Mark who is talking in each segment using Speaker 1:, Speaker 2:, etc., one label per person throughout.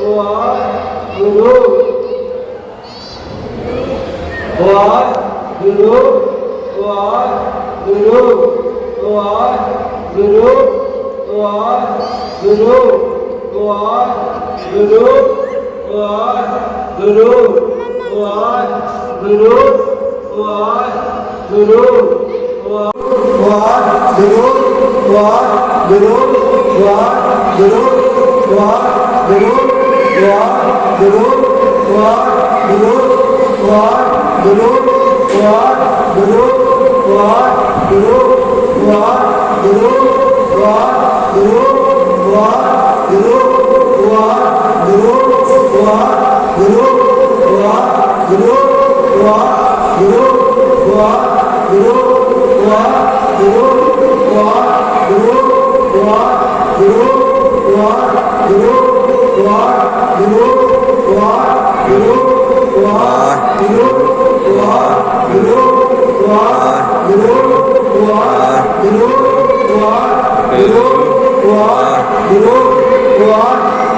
Speaker 1: who are Guru. Who are Guru. Who are Guru. Who are Guru. Who are Guru. Who are Guru. Who are Guru. Who are Guru. Who are Guru. Who are Guru. Who are Guru. Who are Guru. Who are Guru. Duvar, durur, duvar, durur, duvar, durur, duvar, durur, duvar, durur, duvar, durur, duvar, durur, duvar, durur, duvar, durur, duvar, durur, duvar, durur, duvar, durur, duvar, durur, duvar, durur, duvar, durur, duvar, durur, duvar, durur, duvar,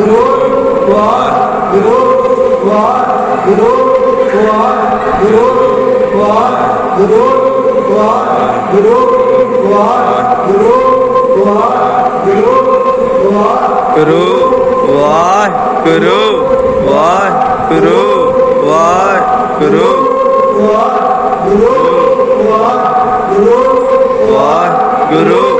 Speaker 2: ਵਿਰੋਧ ਵਾਰ ਵਿਰੋਧ ਵਾਰ ਵਿਰੋਧ ਵਾਰ ਵਿਰੋਧ ਵਾਰ ਵਿਰੋਧ ਵਾਰ ਵਿਰੋਧ ਵਾਰ ਵਿਰੋਧ ਵਾਰ ਵਿਰੋਧ ਵਾਰ ਕਰੋ ਵਾਰ ਕਰੋ ਵਾਰ ਕਰੋ ਵਾਰ ਕਰੋ ਵਾਰ ਵਿਰੋਧ ਵਾਰ ਵਿਰੋਧ ਵਾਰ ਕਰੋ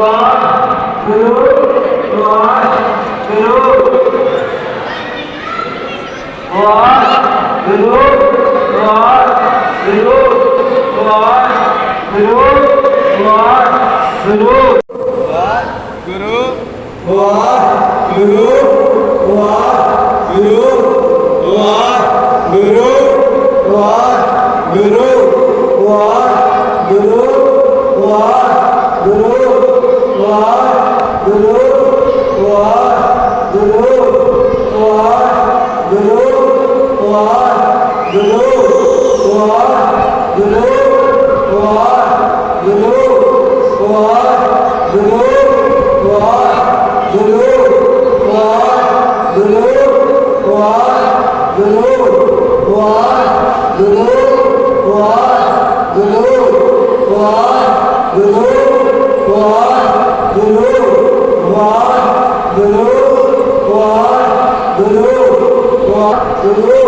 Speaker 1: ਗੁਰੂ ਕਰੋ ਗੁਰੂ ਕਰੋ ਗੁਰੂ ਕਰੋ ਗੁਰੂ ਕਰੋ ਗੁਰੂ ਕਰੋ ਗੁਰੂ ਕਰੋ ਗੁਰੂ ਵਾਹ ਗੁਰੂ ਵਾਹ Oh.